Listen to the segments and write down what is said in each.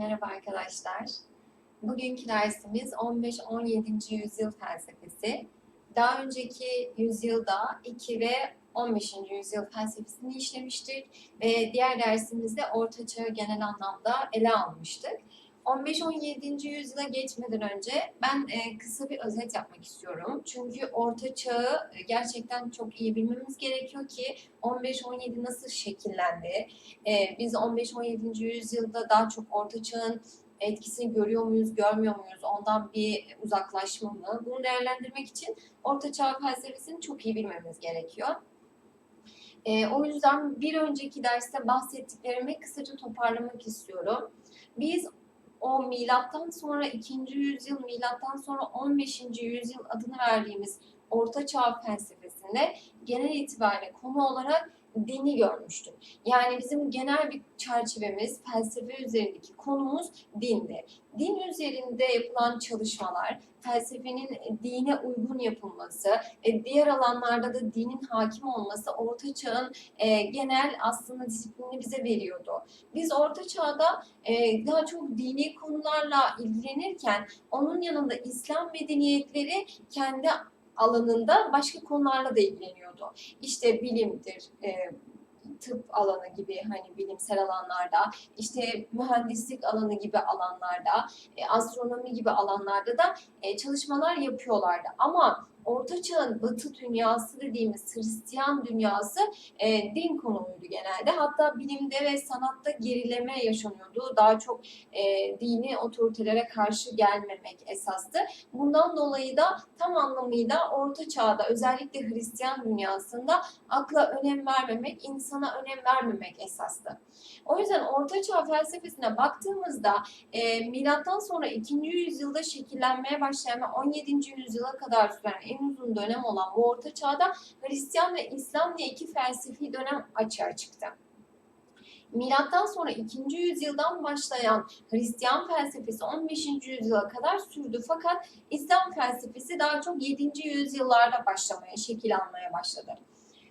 Merhaba arkadaşlar. Bugünkü dersimiz 15-17. yüzyıl felsefesi. Daha önceki yüzyılda 2 ve 15. yüzyıl felsefesini işlemiştik ve diğer dersimizde Orta Çağ'ı genel anlamda ele almıştık. 15-17. yüzyıla geçmeden önce ben e, kısa bir özet yapmak istiyorum. Çünkü Orta Çağ'ı gerçekten çok iyi bilmemiz gerekiyor ki 15-17 nasıl şekillendi, ee, biz 15-17. yüzyılda daha çok Orta Çağ'ın etkisini görüyor muyuz, görmüyor muyuz? Ondan bir uzaklaşma mı? Bunu değerlendirmek için Orta Çağ felsefesini çok iyi bilmemiz gerekiyor. Ee, o yüzden bir önceki derste bahsettiklerimi kısaca toparlamak istiyorum. Biz o milattan sonra 2. yüzyıl, milattan sonra 15. yüzyıl adını verdiğimiz Orta Çağ felsefesinde genel itibariyle konu olarak dini görmüştük. Yani bizim genel bir çerçevemiz, felsefe üzerindeki konumuz dindi. Din üzerinde yapılan çalışmalar, felsefenin dine uygun yapılması, e, diğer alanlarda da dinin hakim olması Orta Çağ'ın e, genel aslında disiplini bize veriyordu. Biz Orta Çağ'da e, daha çok dini konularla ilgilenirken onun yanında İslam medeniyetleri kendi alanında başka konularla da ilgileniyordu. İşte bilimdir, e, tıp alanı gibi hani bilimsel alanlarda, işte mühendislik alanı gibi alanlarda, e, astronomi gibi alanlarda da e, çalışmalar yapıyorlardı. Ama Orta Çağ'ın Batı dünyası dediğimiz Hristiyan dünyası e, din konumuydu genelde. Hatta bilimde ve sanatta gerileme yaşanıyordu. Daha çok e, dini otoritelere karşı gelmemek esastı. Bundan dolayı da tam anlamıyla Orta Çağ'da özellikle Hristiyan dünyasında akla önem vermemek, insana önem vermemek esastı. O yüzden Orta Çağ felsefesine baktığımızda e, milattan sonra 2. yüzyılda şekillenmeye başlayan ve 17. yüzyıla kadar süren en uzun dönem olan bu Orta Çağ'da Hristiyan ve İslam diye iki felsefi dönem açığa çıktı. Milattan sonra 2. yüzyıldan başlayan Hristiyan felsefesi 15. yüzyıla kadar sürdü fakat İslam felsefesi daha çok 7. yüzyıllarda başlamaya, şekil almaya başladı.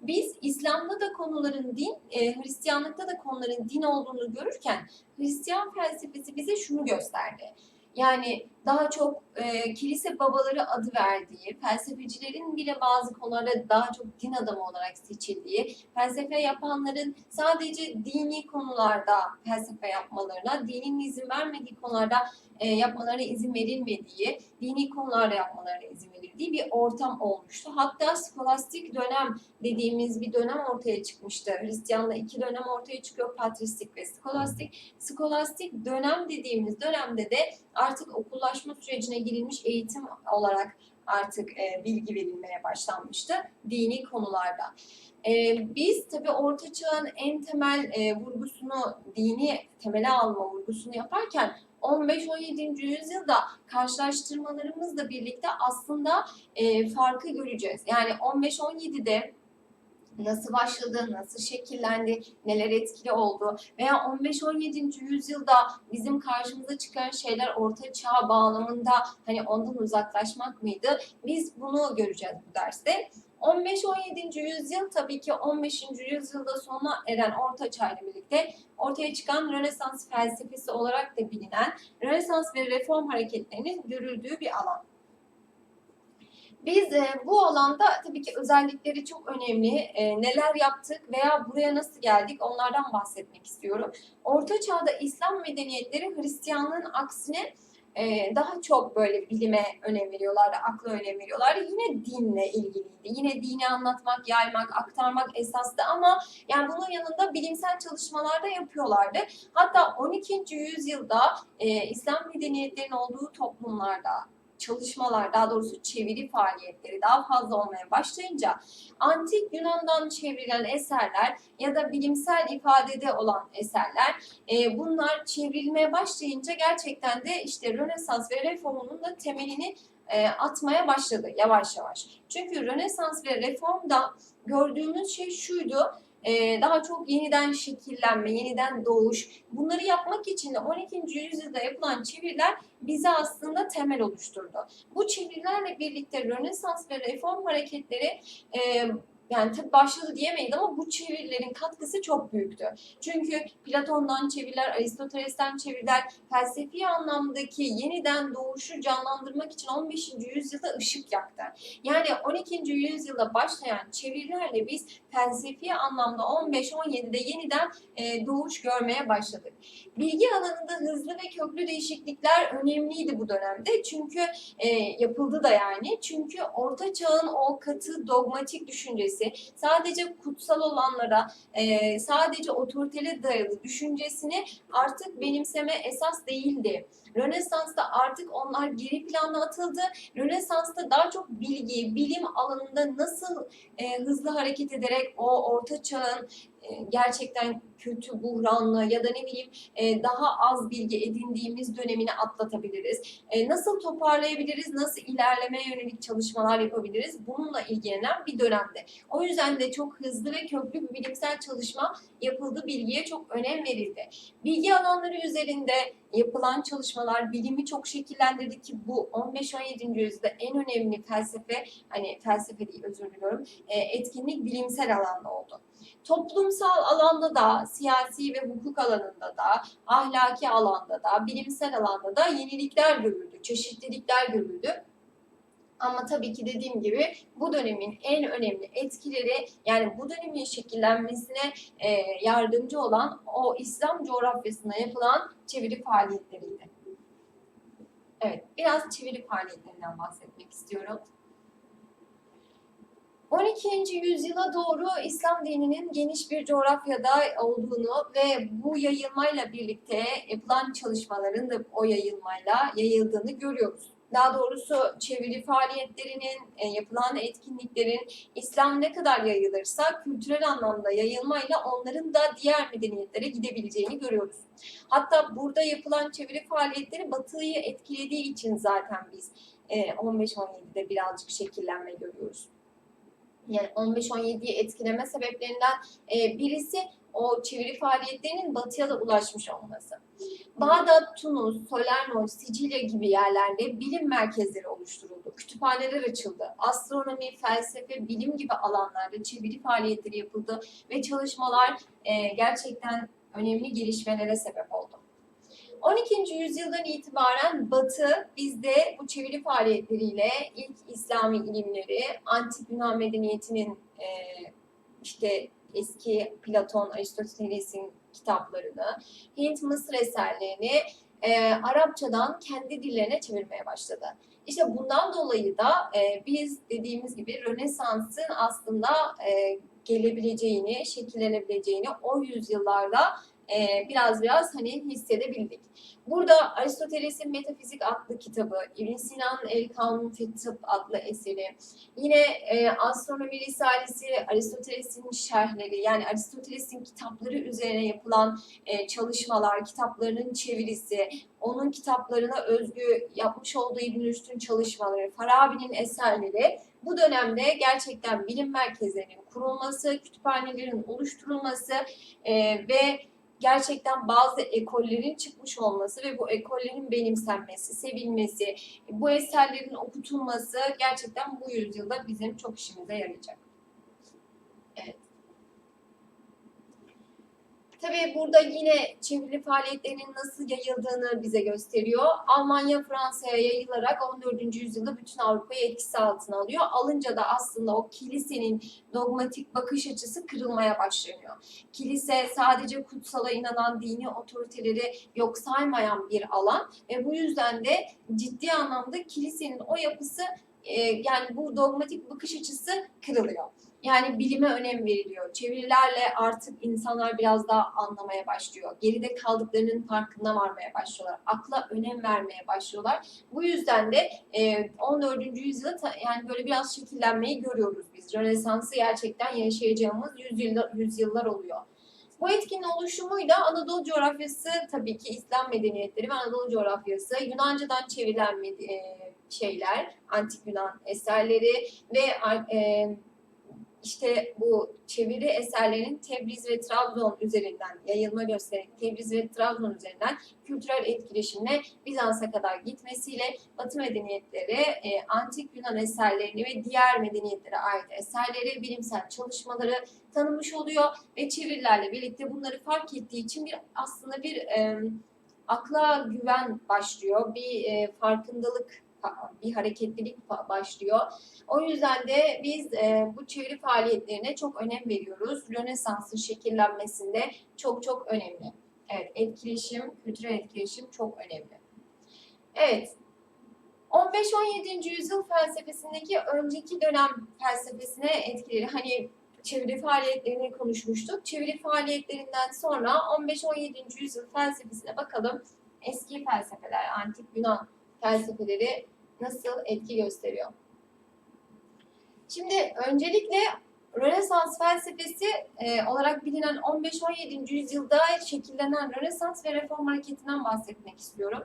Biz İslam'da da konuların din, e, Hristiyanlıkta da konuların din olduğunu görürken Hristiyan felsefesi bize şunu gösterdi. Yani daha çok e, kilise babaları adı verdiği, felsefecilerin bile bazı konularda daha çok din adamı olarak seçildiği, felsefe yapanların sadece dini konularda felsefe yapmalarına, dinin izin vermediği konularda e, yapmalarına izin verilmediği, dini konularda yapmalarına izin verildiği bir ortam olmuştu. Hatta skolastik dönem dediğimiz bir dönem ortaya çıkmıştı. Hristiyanlığa iki dönem ortaya çıkıyor, patristik ve skolastik. Skolastik dönem dediğimiz dönemde de artık okullaşma sürecine girilmiş eğitim olarak artık e, bilgi verilmeye başlanmıştı dini konularda. E, biz tabii Orta Çağ'ın en temel e, vurgusunu, dini temele alma vurgusunu yaparken 15-17. yüzyılda karşılaştırmalarımızla birlikte aslında e, farkı göreceğiz. Yani 15-17'de nasıl başladı, nasıl şekillendi, neler etkili oldu veya 15-17. yüzyılda bizim karşımıza çıkan şeyler orta çağ bağlamında hani ondan uzaklaşmak mıydı? Biz bunu göreceğiz bu derste. 15-17. yüzyıl tabii ki 15. yüzyılda sona eren Orta Çağ ile birlikte ortaya çıkan Rönesans felsefesi olarak da bilinen Rönesans ve reform hareketlerinin görüldüğü bir alan. Biz e, bu alanda tabii ki özellikleri çok önemli. E, neler yaptık veya buraya nasıl geldik onlardan bahsetmek istiyorum. Orta Çağ'da İslam medeniyetleri Hristiyanlığın aksine e, daha çok böyle bilime önem veriyorlardı, akla önem veriyorlardı. Yine dinle ilgiliydi. Yine dini anlatmak, yaymak, aktarmak esastı ama yani bunun yanında bilimsel çalışmalar da yapıyorlardı. Hatta 12. yüzyılda e, İslam medeniyetlerinin olduğu toplumlarda çalışmalar, daha doğrusu çeviri faaliyetleri daha fazla olmaya başlayınca antik Yunan'dan çevrilen eserler ya da bilimsel ifadede olan eserler e, bunlar çevrilmeye başlayınca gerçekten de işte Rönesans ve Reform'un da temelini e, atmaya başladı yavaş yavaş. Çünkü Rönesans ve Reform'da gördüğümüz şey şuydu e, daha çok yeniden şekillenme, yeniden doğuş. Bunları yapmak için de 12. yüzyılda yapılan çeviriler bize aslında temel oluşturdu. Bu çevirilerle birlikte Rönesans ve reform hareketleri e, yani tabii başladı diyemeyiz ama bu çevirilerin katkısı çok büyüktü. Çünkü Platon'dan çeviriler, Aristoteles'ten çeviriler, felsefi anlamdaki yeniden doğuşu canlandırmak için 15. yüzyılda ışık yaktı. Yani 12. yüzyılda başlayan çevirilerle biz felsefi anlamda 15-17'de yeniden e, doğuş görmeye başladık. Bilgi alanında hızlı ve köklü değişiklikler önemliydi bu dönemde. Çünkü e, yapıldı da yani. Çünkü Orta Çağ'ın o katı dogmatik düşüncesi sadece kutsal olanlara, e, sadece otoritele dayalı düşüncesini artık benimseme esas değildi. Rönesans'ta artık onlar geri plana atıldı. Rönesans'ta daha çok bilgi, bilim alanında nasıl e, hızlı hareket ederek o orta çağın gerçekten kötü, buhranlı ya da ne bileyim e, daha az bilgi edindiğimiz dönemini atlatabiliriz. E, nasıl toparlayabiliriz, nasıl ilerlemeye yönelik çalışmalar yapabiliriz bununla ilgilenen bir dönemde. O yüzden de çok hızlı ve köklü bir bilimsel çalışma yapıldı, bilgiye çok önem verildi. Bilgi alanları üzerinde yapılan çalışmalar bilimi çok şekillendirdi ki bu 15-17. yüzyılda en önemli felsefe, hani felsefe değil özür diliyorum, e, etkinlik bilimsel alanda oldu. Toplumsal alanda da, siyasi ve hukuk alanında da, ahlaki alanda da, bilimsel alanda da yenilikler görüldü, çeşitlilikler görüldü. Ama tabii ki dediğim gibi bu dönemin en önemli etkileri yani bu dönemin şekillenmesine e, yardımcı olan o İslam coğrafyasına yapılan çeviri faaliyetleriydi. Evet, biraz çeviri faaliyetlerinden bahsetmek istiyorum. 12. yüzyıla doğru İslam dininin geniş bir coğrafyada olduğunu ve bu yayılmayla birlikte yapılan çalışmaların da o yayılmayla yayıldığını görüyoruz. Daha doğrusu çeviri faaliyetlerinin, e, yapılan etkinliklerin İslam ne kadar yayılırsa kültürel anlamda yayılmayla onların da diğer medeniyetlere gidebileceğini görüyoruz. Hatta burada yapılan çeviri faaliyetleri Batı'yı etkilediği için zaten biz e, 15-17'de birazcık şekillenme görüyoruz yani 15-17'yi etkileme sebeplerinden e, birisi o çeviri faaliyetlerinin batıya da ulaşmış olması. Bağdat, Tunus, Salerno, Sicilya gibi yerlerde bilim merkezleri oluşturuldu. Kütüphaneler açıldı. Astronomi, felsefe, bilim gibi alanlarda çeviri faaliyetleri yapıldı ve çalışmalar e, gerçekten önemli gelişmelere sebep oldu. 12. yüzyıldan itibaren Batı bizde bu çeviri faaliyetleriyle ilk İslami ilimleri, antik Yunan medeniyetinin e, işte eski Platon, Aristoteles'in kitaplarını, Hint Mısır eserlerini e, Arapçadan kendi dillerine çevirmeye başladı. İşte bundan dolayı da e, biz dediğimiz gibi Rönesans'ın aslında e, gelebileceğini, şekillenebileceğini o yüzyıllarda e, biraz biraz hani hissedebildik. Burada Aristoteles'in Metafizik adlı kitabı, İbn Sina'nın El Kanun fi Tıp adlı eseri, yine e, Astronomi Risalesi, Aristoteles'in şerhleri yani Aristoteles'in kitapları üzerine yapılan e, çalışmalar, kitaplarının çevirisi, onun kitaplarına özgü yapmış olduğu İbn Rüşd'ün çalışmaları, Farabi'nin eserleri bu dönemde gerçekten bilim merkezlerinin kurulması, kütüphanelerin oluşturulması e, ve gerçekten bazı ekollerin çıkmış olması ve bu ekollerin benimsenmesi, sevilmesi, bu eserlerin okutulması gerçekten bu yüzyılda bizim çok işimize yarayacak. Evet. Tabii burada yine çeviri faaliyetlerinin nasıl yayıldığını bize gösteriyor. Almanya Fransa'ya yayılarak 14. yüzyılda bütün Avrupa'yı etkisi altına alıyor. Alınca da aslında o kilisenin dogmatik bakış açısı kırılmaya başlanıyor. Kilise sadece kutsala inanan dini otoriteleri yok saymayan bir alan ve bu yüzden de ciddi anlamda kilisenin o yapısı yani bu dogmatik bakış açısı kırılıyor. Yani bilime önem veriliyor. Çevirilerle artık insanlar biraz daha anlamaya başlıyor. Geride kaldıklarının farkına varmaya başlıyorlar. Akla önem vermeye başlıyorlar. Bu yüzden de 14. yüzyılda yani böyle biraz şekillenmeyi görüyoruz biz. Rönesans'ı gerçekten yaşayacağımız yüzyıllar, yüzyıllar oluyor. Bu etkinin oluşumuyla Anadolu coğrafyası tabii ki İslam medeniyetleri ve Anadolu coğrafyası Yunanca'dan çevrilen şeyler, antik Yunan eserleri ve işte bu çeviri eserlerinin Tebriz ve Trabzon üzerinden yayılma göstererek Tebriz ve Trabzon üzerinden kültürel etkileşimle Bizans'a kadar gitmesiyle Batı medeniyetleri e, antik Yunan eserlerini ve diğer medeniyetlere ait eserleri, bilimsel çalışmaları tanımış oluyor ve çevirilerle birlikte bunları fark ettiği için bir aslında bir e, akla güven başlıyor, bir e, farkındalık, bir hareketlilik başlıyor. O yüzden de biz e, bu çeviri faaliyetlerine çok önem veriyoruz. Rönesans'ın şekillenmesinde çok çok önemli. Evet, etkileşim, kültürel etkileşim çok önemli. Evet, 15-17. yüzyıl felsefesindeki önceki dönem felsefesine etkileri, hani çeviri faaliyetlerini konuşmuştuk. Çeviri faaliyetlerinden sonra 15-17. yüzyıl felsefesine bakalım. Eski felsefeler, antik Yunan felsefeleri nasıl etki gösteriyor? Şimdi öncelikle Rönesans felsefesi e, olarak bilinen 15-17. yüzyılda şekillenen Rönesans ve Reform hareketinden bahsetmek istiyorum.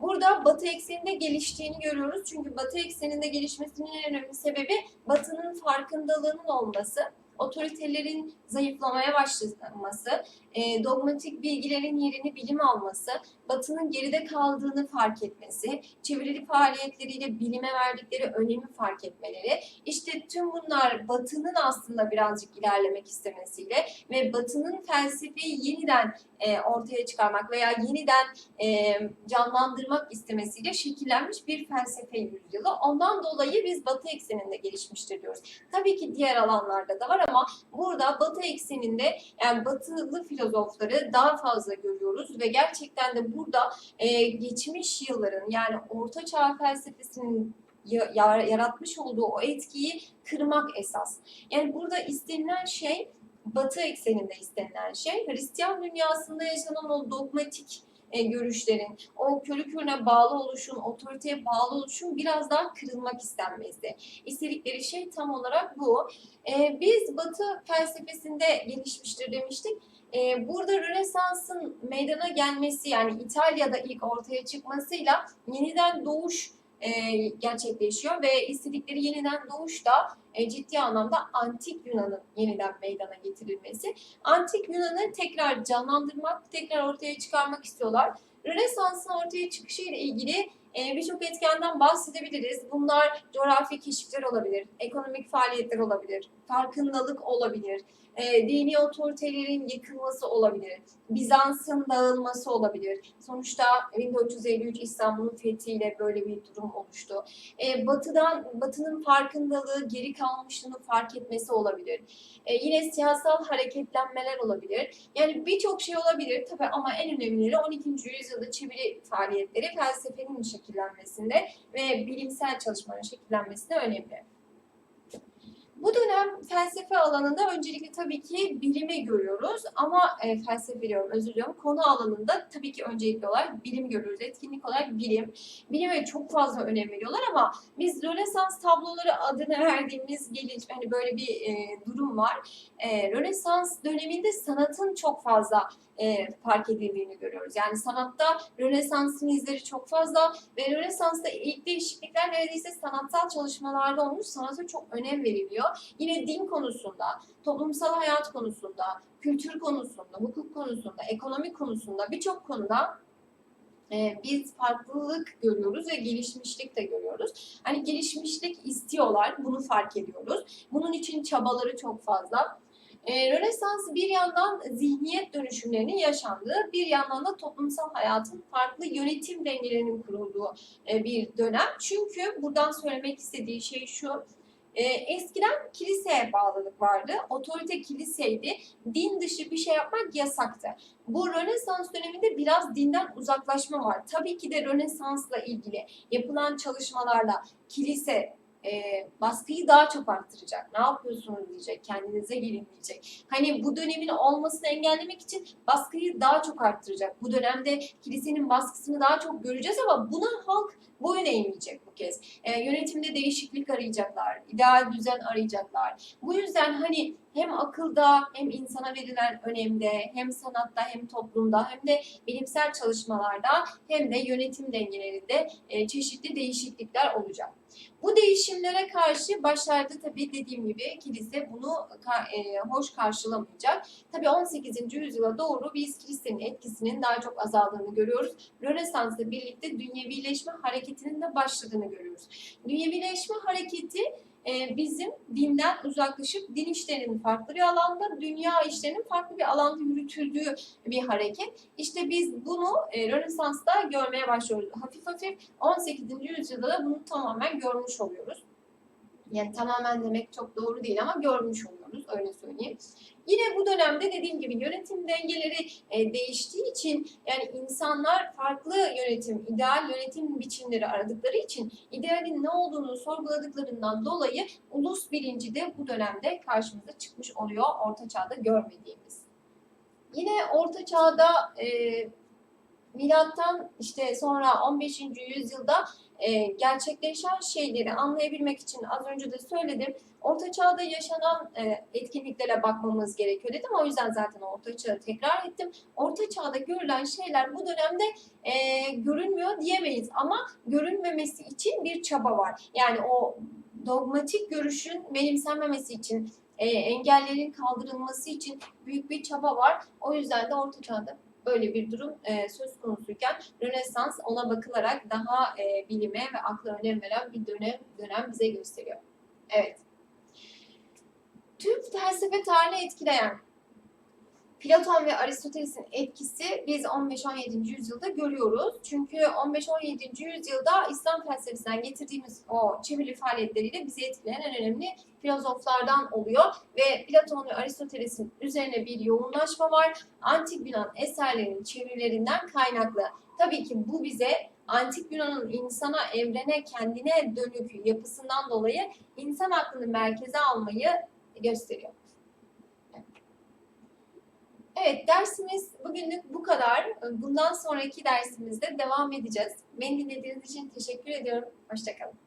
Burada Batı ekseninde geliştiğini görüyoruz. Çünkü Batı ekseninde gelişmesinin en önemli sebebi Batı'nın farkındalığının olması, otoritelerin zayıflamaya başlaması, e, dogmatik bilgilerin yerini bilim alması, Batı'nın geride kaldığını fark etmesi, çevrili faaliyetleriyle bilime verdikleri önemi fark etmeleri, işte tüm bunlar Batı'nın aslında birazcık ilerlemek istemesiyle ve Batı'nın felsefeyi yeniden e, ortaya çıkarmak veya yeniden e, canlandırmak istemesiyle şekillenmiş bir felsefe yüzyılı. Ondan dolayı biz Batı ekseninde gelişmiştir diyoruz. Tabii ki diğer alanlarda da var ama burada Batı ekseninde yani Batılı filozofları daha fazla görüyoruz ve gerçekten de burada e, geçmiş yılların yani Orta Çağ felsefesinin ya- ya- yaratmış olduğu o etkiyi kırmak esas. Yani burada istenilen şey Batı ekseninde istenilen şey Hristiyan dünyasında yaşanan o dogmatik e, görüşlerin, o körü körüne bağlı oluşun, otoriteye bağlı oluşun biraz daha kırılmak istenmesi. İstedikleri şey tam olarak bu. E, biz Batı felsefesinde gelişmiştir demiştik. E, burada Rönesans'ın meydana gelmesi yani İtalya'da ilk ortaya çıkmasıyla yeniden doğuş e, gerçekleşiyor ve istedikleri yeniden doğuş da e, ciddi anlamda antik Yunan'ın yeniden meydana getirilmesi. Antik Yunan'ı tekrar canlandırmak, tekrar ortaya çıkarmak istiyorlar. Rönesans'ın ortaya çıkışı ile ilgili e, birçok etkenden bahsedebiliriz. Bunlar coğrafi keşifler olabilir, ekonomik faaliyetler olabilir, farkındalık olabilir, e, dini otoritelerin yıkılması olabilir, Bizans'ın dağılması olabilir. Sonuçta 1453 İstanbul'un fethiyle böyle bir durum oluştu. E, batıdan, Batı'nın farkındalığı, geri kalmışlığını fark etmesi olabilir. E, yine siyasal hareketlenmeler olabilir. Yani birçok şey olabilir tabii ama en önemlileri 12. yüzyılda çeviri faaliyetleri felsefenin şekillenmesinde ve bilimsel çalışmaların şekillenmesinde önemli. Bu dönem felsefe alanında öncelikle tabii ki bilimi görüyoruz ama e, felsefe diyorum özür diliyorum. Konu alanında tabii ki öncelikli olarak bilim görüyoruz. Etkinlik olarak bilim. Bilime çok fazla önem veriyorlar ama biz Rönesans tabloları adını verdiğimiz geliş hani böyle bir e, durum var. E, Rönesans döneminde sanatın çok fazla e, fark edildiğini görüyoruz. Yani sanatta Rönesans'ın izleri çok fazla ve Rönesans'ta ilk değişiklikler neredeyse sanatsal çalışmalarda olmuş. Sanata çok önem veriliyor. Yine din konusunda, toplumsal hayat konusunda, kültür konusunda, hukuk konusunda, ekonomi konusunda birçok konuda e, biz farklılık görüyoruz ve gelişmişlik de görüyoruz. Hani gelişmişlik istiyorlar, bunu fark ediyoruz. Bunun için çabaları çok fazla. E, Rönesans bir yandan zihniyet dönüşümlerinin yaşandığı, bir yandan da toplumsal hayatın farklı yönetim dengelerinin kurulduğu e, bir dönem. Çünkü buradan söylemek istediği şey şu, e, eskiden kiliseye bağlılık vardı, otorite kiliseydi, din dışı bir şey yapmak yasaktı. Bu Rönesans döneminde biraz dinden uzaklaşma var. Tabii ki de Rönesans'la ilgili yapılan çalışmalarla kilise e, baskıyı daha çok arttıracak. Ne yapıyorsunuz diyecek, kendinize gelin diyecek. Hani bu dönemin olmasını engellemek için baskıyı daha çok arttıracak. Bu dönemde kilisenin baskısını daha çok göreceğiz ama buna halk boyun eğmeyecek bu kez. E, yönetimde değişiklik arayacaklar, ideal düzen arayacaklar. Bu yüzden hani hem akılda hem insana verilen önemde hem sanatta hem toplumda hem de bilimsel çalışmalarda hem de yönetim dengelerinde e, çeşitli değişiklikler olacak. Bu değişimlere karşı başlarda tabii dediğim gibi kilise bunu e, hoş karşılamayacak. Tabii 18. yüzyıla doğru biz kilisenin etkisinin daha çok azaldığını görüyoruz. Rönesans'la birlikte dünyevileşme hareketinin de başladığını görüyoruz. Dünyevileşme hareketi e, bizim dinden uzaklaşıp din işlerinin farklı bir alanda, dünya işlerinin farklı bir alanda yürütüldüğü bir hareket. İşte biz bunu e, Rönesans'ta görmeye başlıyoruz. Hafif hafif 18. yüzyılda da bunu tamamen görmüş oluyoruz. Yani tamamen demek çok doğru değil ama görmüş oluyoruz öyle söyleyeyim. Yine bu dönemde dediğim gibi yönetim dengeleri e, değiştiği için yani insanlar farklı yönetim, ideal yönetim biçimleri aradıkları için idealin ne olduğunu sorguladıklarından dolayı ulus bilinci de bu dönemde karşımıza çıkmış oluyor Orta Çağ'da görmediğimiz. Yine Orta Çağ'da e, milattan işte sonra 15. yüzyılda e, gerçekleşen şeyleri anlayabilmek için az önce de söyledim. Orta Çağ'da yaşanan e, etkinliklere bakmamız gerekiyor dedim. O yüzden zaten Orta Çağ'ı tekrar ettim. Orta Çağ'da görülen şeyler bu dönemde e, görünmüyor diyemeyiz ama görünmemesi için bir çaba var. Yani o dogmatik görüşün benimsenmemesi için, e, engellerin kaldırılması için büyük bir çaba var. O yüzden de Orta Çağ'da böyle bir durum e, söz konusuyken Rönesans ona bakılarak daha e, bilime ve akla önem veren bir dönem dönem bize gösteriyor. Evet. Türk felsefe tarihini etkileyen Platon ve Aristoteles'in etkisi biz 15-17. yüzyılda görüyoruz. Çünkü 15-17. yüzyılda İslam felsefesinden getirdiğimiz o çeviri faaliyetleriyle bizi etkileyen en önemli filozoflardan oluyor. Ve Platon ve Aristoteles'in üzerine bir yoğunlaşma var. Antik Yunan eserlerinin çevirilerinden kaynaklı. Tabii ki bu bize Antik Yunan'ın insana, evrene, kendine dönük yapısından dolayı insan aklını merkeze almayı gösteriyor. Evet, dersimiz bugünlük bu kadar. Bundan sonraki dersimizde devam edeceğiz. Beni dinlediğiniz için teşekkür ediyorum. Hoşçakalın.